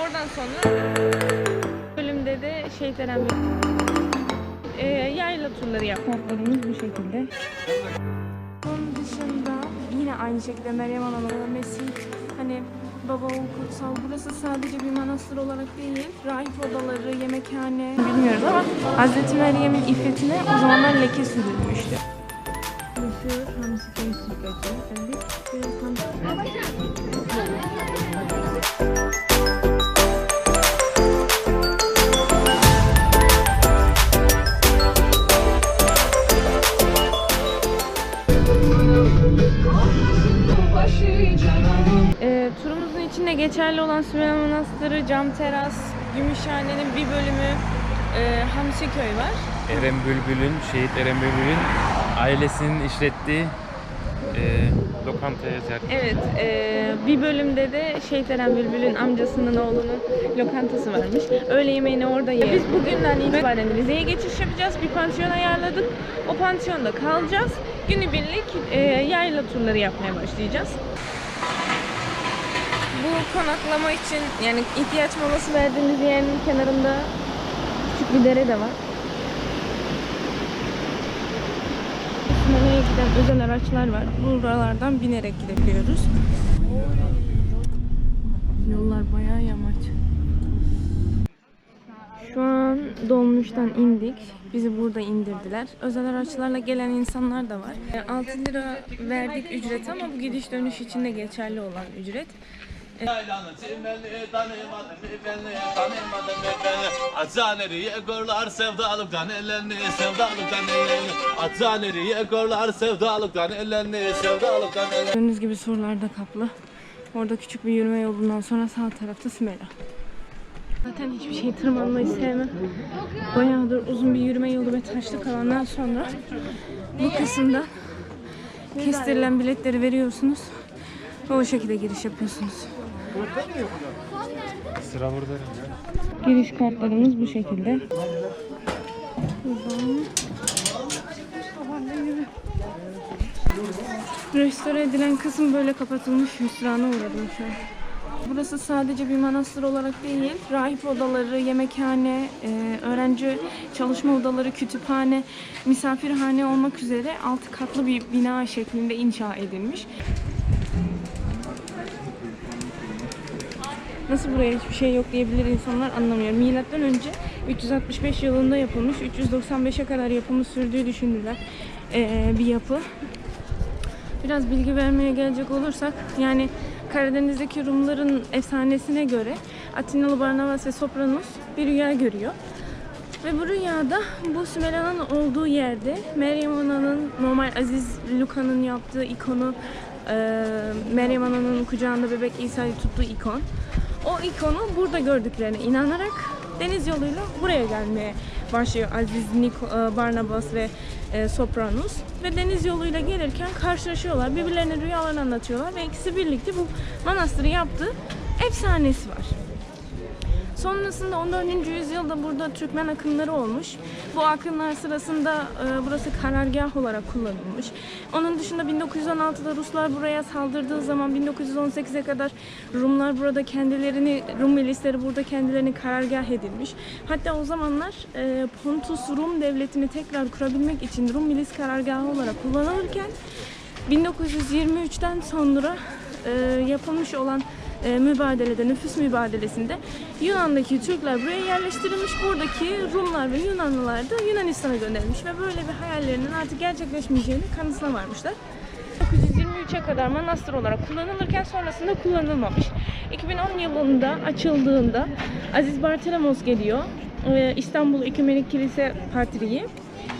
Oradan sonra bölümde de şey Eren e, yayla turları yapmaklarımız bu şekilde. Onun dışında yine aynı şekilde Meryem Ana'nın Mesih hani baba kutsal burası sadece bir manastır olarak değil rahip odaları, yemekhane bilmiyoruz ama Hazreti Meryem'in iffetine o zamanlar leke sürülmüştü. Burası Hamsi turumuzun içinde geçerli olan Sümeyye Manastırı, Cam Teras, Gümüşhane'nin bir bölümü, e, Hamsiköy var. Eren Bülbül'ün, şehit Eren Bülbül'ün ailesinin işlettiği e, lokantaya ziyaret Evet, e, bir bölümde de Şehit Eren Bülbül'ün amcasının oğlunun lokantası varmış. Öğle yemeğini orada yiyelim. Biz bugünden itibaren Rize'ye geçiş yapacağız. Bir pansiyon ayarladık. O pansiyonda kalacağız. Günübirlik e, yayla turları yapmaya başlayacağız. Konaklama için yani ihtiyaç molası verdiğimiz yerin kenarında küçük bir dere de var. Osmaniye'ye giden özel araçlar var. Buralardan binerek gidebiliyoruz. Yollar bayağı yamaç. Şu an dolmuştan indik. Bizi burada indirdiler. Özel araçlarla gelen insanlar da var. E, 6 lira verdik ücret ama bu gidiş dönüş için de geçerli olan ücret. Gördüğünüz gibi surlarda kaplı. Orada küçük bir yürüme yolundan sonra sağ tarafta Sümela. Zaten hiçbir şey tırmanmayı sevmem. Bayağıdır uzun bir yürüme yolu ve taşlı kalandan sonra bu kısımda kestirilen biletleri veriyorsunuz. ve O şekilde giriş yapıyorsunuz. Sıra burada. Giriş kartlarımız bu şekilde. Restore edilen kısım böyle kapatılmış. Hüsrana uğradım şu an. Burası sadece bir manastır olarak değil, rahip odaları, yemekhane, e, öğrenci çalışma odaları, kütüphane, misafirhane olmak üzere altı katlı bir bina şeklinde inşa edilmiş. Nasıl buraya hiçbir şey yok diyebilir insanlar anlamıyorum. Milattan önce 365 yılında yapılmış, 395'e kadar yapımı sürdüğü düşünülen eee, bir yapı. Biraz bilgi vermeye gelecek olursak, yani Karadeniz'deki Rumların efsanesine göre Atinalı Barnabas ve Sopranos bir rüya görüyor. Ve bu rüyada bu Sümela'nın olduğu yerde Meryem Ana'nın normal Aziz Luka'nın yaptığı ikonu eee, Meryem Ana'nın kucağında bebek İsa'yı tuttuğu ikon. O ikonu burada gördüklerine inanarak deniz yoluyla buraya gelmeye başlıyor Aziz, Niko- e, Barnabas ve e, Sopranos. Ve deniz yoluyla gelirken karşılaşıyorlar. Birbirlerine rüyalarını anlatıyorlar ve ikisi birlikte bu manastırı yaptığı efsanesi var. Sonrasında 14. yüzyılda burada Türkmen akınları olmuş. Bu akınlar sırasında e, burası karargah olarak kullanılmış. Onun dışında 1916'da Ruslar buraya saldırdığı zaman 1918'e kadar Rumlar burada kendilerini, Rum milisleri burada kendilerini karargah edilmiş. Hatta o zamanlar e, Pontus Rum devletini tekrar kurabilmek için Rum milis karargahı olarak kullanılırken 1923'ten sonra e, yapılmış olan e, mübadelede, nüfus mübadelesinde Yunan'daki Türkler buraya yerleştirilmiş. Buradaki Rumlar ve Yunanlılar da Yunanistan'a gönderilmiş ve böyle bir hayallerinin artık gerçekleşmeyeceğini kanısına varmışlar. 1923'e kadar manastır olarak kullanılırken sonrasında kullanılmamış. 2010 yılında açıldığında Aziz Bartelemos geliyor. Ee, İstanbul Ekümenik Kilise Patriği.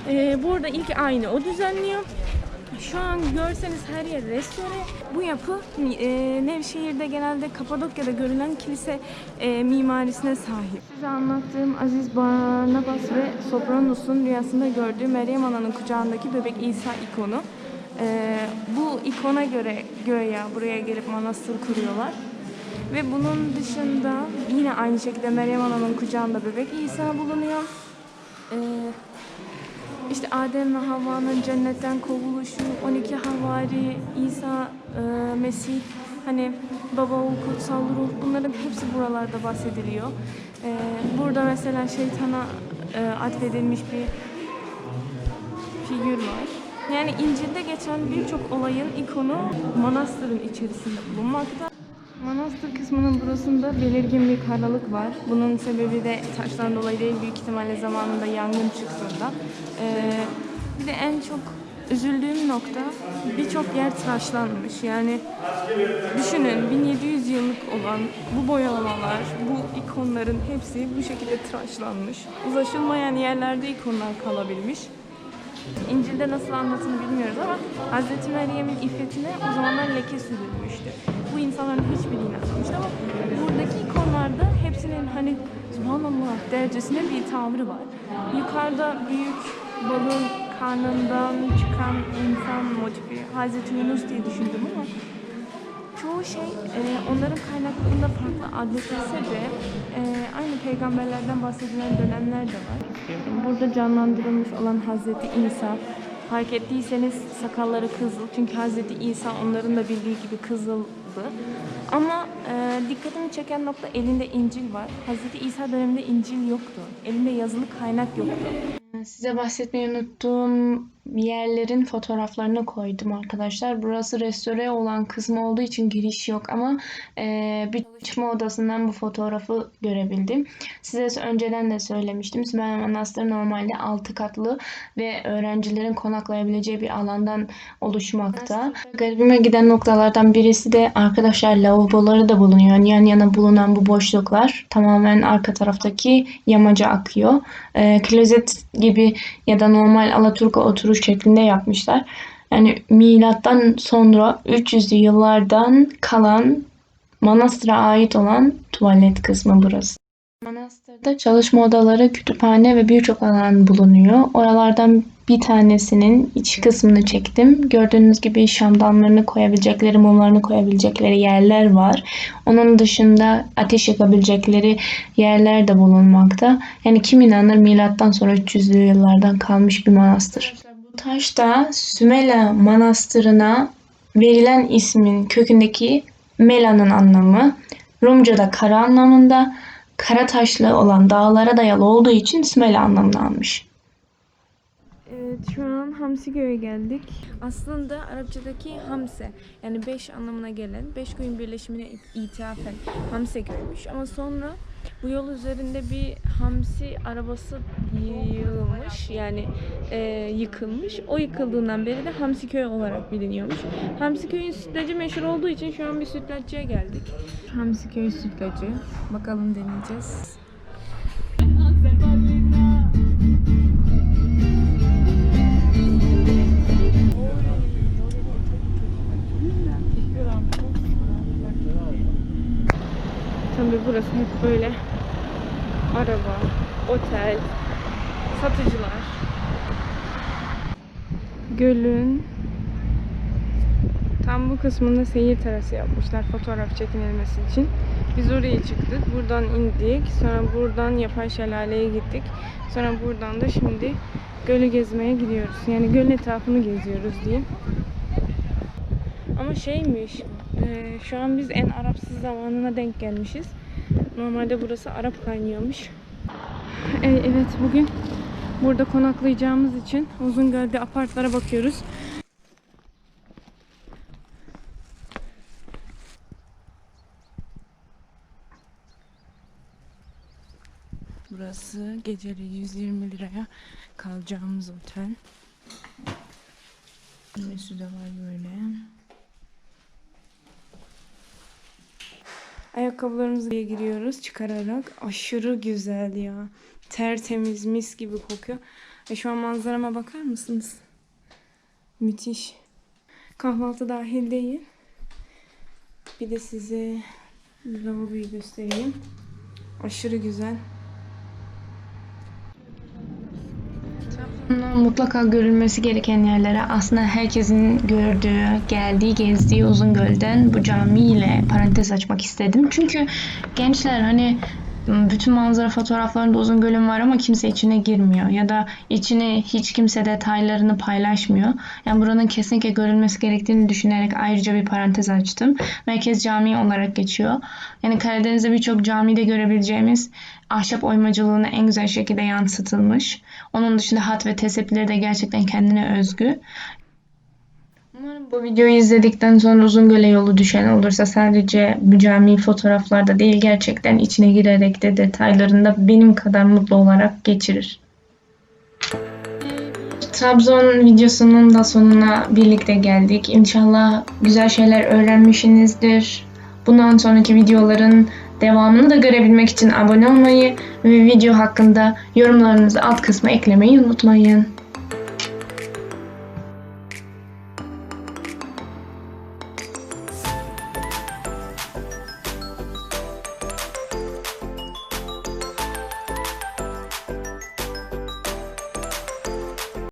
Ee, burada ilk ayini o düzenliyor. Şu an görseniz her yer restore. Bu yapı e, Nevşehir'de genelde Kapadokya'da görülen kilise e, mimarisine sahip. Size anlattığım Aziz Barnabas ve Sopranos'un rüyasında gördüğü Meryem Ana'nın kucağındaki bebek İsa ikonu. E, bu ikona göre göya buraya gelip manastır kuruyorlar. Ve bunun dışında yine aynı şekilde Meryem Ana'nın kucağında bebek İsa bulunuyor. Ee, işte Adem ve Havva'nın cennetten kovuluşu, 12 havari, İsa, e, Mesih Hani baba oğul kutsal ruh bunların hepsi buralarda bahsediliyor. Ee, burada mesela şeytana e, atfedilmiş bir figür var. Yani İncil'de geçen birçok olayın ikonu manastırın içerisinde bulunmakta. Manastır kısmının burasında belirgin bir karalık var. Bunun sebebi de taştan dolayı değil, büyük ihtimalle zamanında yangın çıktığında. Ee, bir de en çok üzüldüğüm nokta birçok yer tıraşlanmış. Yani düşünün 1700 yıllık olan bu boyamalar, bu ikonların hepsi bu şekilde tıraşlanmış. Ulaşılmayan yerlerde ikonlar kalabilmiş. İncil'de nasıl anlatını bilmiyoruz ama Hz. Meryem'in iffetine o zamanlar leke sürülmüştü. Bu insanların hiçbiri inanmamıştı ama buradaki ikonlarda hepsinin hani subhanallah derecesine bir tavrı var. Yukarıda büyük balığın karnından çıkan insan motifi Hz. Yunus diye düşündüm ama çoğu şey e, onların kaynaklarında farklı adledilse de e, aynı peygamberlerden bahsedilen dönemler de var. Burada canlandırılmış olan Hazreti İsa. Fark ettiyseniz sakalları kızıl. Çünkü Hazreti İsa onların da bildiği gibi kızıldı. Ama e, dikkatimi çeken nokta elinde İncil var. Hazreti İsa döneminde İncil yoktu. Elinde yazılı kaynak yoktu. Size bahsetmeyi unuttuğum yerlerin fotoğraflarını koydum arkadaşlar. Burası restore olan kısmı olduğu için giriş yok ama e, bir çalışma odasından bu fotoğrafı görebildim. Size önceden de söylemiştim. Sümeyye Manastırı normalde 6 katlı ve öğrencilerin konaklayabileceği bir alandan oluşmakta. Garibime giden noktalardan birisi de arkadaşlar lavaboları da bulunuyor. Yan yana bulunan bu boşluklar tamamen arka taraftaki yamaca akıyor. E, klozet gibi ya da normal Alaturka oturuş şeklinde yapmışlar. Yani milattan sonra 300'lü yıllardan kalan manastıra ait olan tuvalet kısmı burası. Manastırda çalışma odaları, kütüphane ve birçok alan bulunuyor. Oralardan bir tanesinin iç kısmını çektim. Gördüğünüz gibi şamdanlarını koyabilecekleri, mumlarını koyabilecekleri yerler var. Onun dışında ateş yakabilecekleri yerler de bulunmakta. Yani kim inanır milattan sonra 300'lü yıllardan kalmış bir manastır. Taş da Sümela Manastırı'na verilen ismin kökündeki Mela'nın anlamı. Rumca'da kara anlamında, kara taşlı olan dağlara dayalı olduğu için Sümela anlamını almış. Evet şu an Hamsigöy'e geldik. Aslında Arapçadaki Hamse yani beş anlamına gelen beş köyün birleşimine ithafen Hamsegöy'müş ama sonra bu yol üzerinde bir hamsi arabası yığılmış yani e, yıkılmış. O yıkıldığından beri de Hamsiköy olarak biliniyormuş. Hamsiköy'ün sütlacı meşhur olduğu için şu an bir sütlacıya geldik. Hamsiköy sütlacı. Bakalım deneyeceğiz. Burası hep böyle araba, otel, satıcılar. Gölün tam bu kısmında seyir terası yapmışlar fotoğraf çekinilmesi için. Biz oraya çıktık. Buradan indik. Sonra buradan yapay şelaleye gittik. Sonra buradan da şimdi gölü gezmeye gidiyoruz. Yani gölün etrafını geziyoruz diyeyim. Ama şeymiş, e, şu an biz en Arapsız zamanına denk gelmişiz. Normalde burası Arap kaynıyormuş. E, evet bugün burada konaklayacağımız için Uzungöl'de apartlara bakıyoruz. Burası geceli 120 liraya kalacağımız otel. Menüsü de var böyle. Ayakkabılarımızı giriyoruz çıkararak. Aşırı güzel ya. Tertemiz mis gibi kokuyor. Ve şu an manzarama bakar mısınız? Müthiş. Kahvaltı dahil değil. Bir de size lavaboyu göstereyim. Aşırı güzel. Mutlaka görülmesi gereken yerlere aslında herkesin gördüğü, geldiği, gezdiği Uzungöl'den bu camiyle parantez açmak istedim. Çünkü gençler hani bütün manzara fotoğraflarında Uzungöl'ün var ama kimse içine girmiyor ya da içini hiç kimse detaylarını paylaşmıyor. Yani buranın kesinlikle görülmesi gerektiğini düşünerek ayrıca bir parantez açtım. Merkez Camii olarak geçiyor. Yani Karadeniz'de birçok camide görebileceğimiz ahşap oymacılığını en güzel şekilde yansıtılmış. Onun dışında hat ve teseppileri de gerçekten kendine özgü. Umarım bu videoyu izledikten sonra Uzungöl'e yolu düşen olursa sadece bu cami fotoğraflarda değil gerçekten içine girerek de detaylarında benim kadar mutlu olarak geçirir. Trabzon videosunun da sonuna birlikte geldik. İnşallah güzel şeyler öğrenmişsinizdir. Bundan sonraki videoların devamını da görebilmek için abone olmayı ve video hakkında yorumlarınızı alt kısma eklemeyi unutmayın.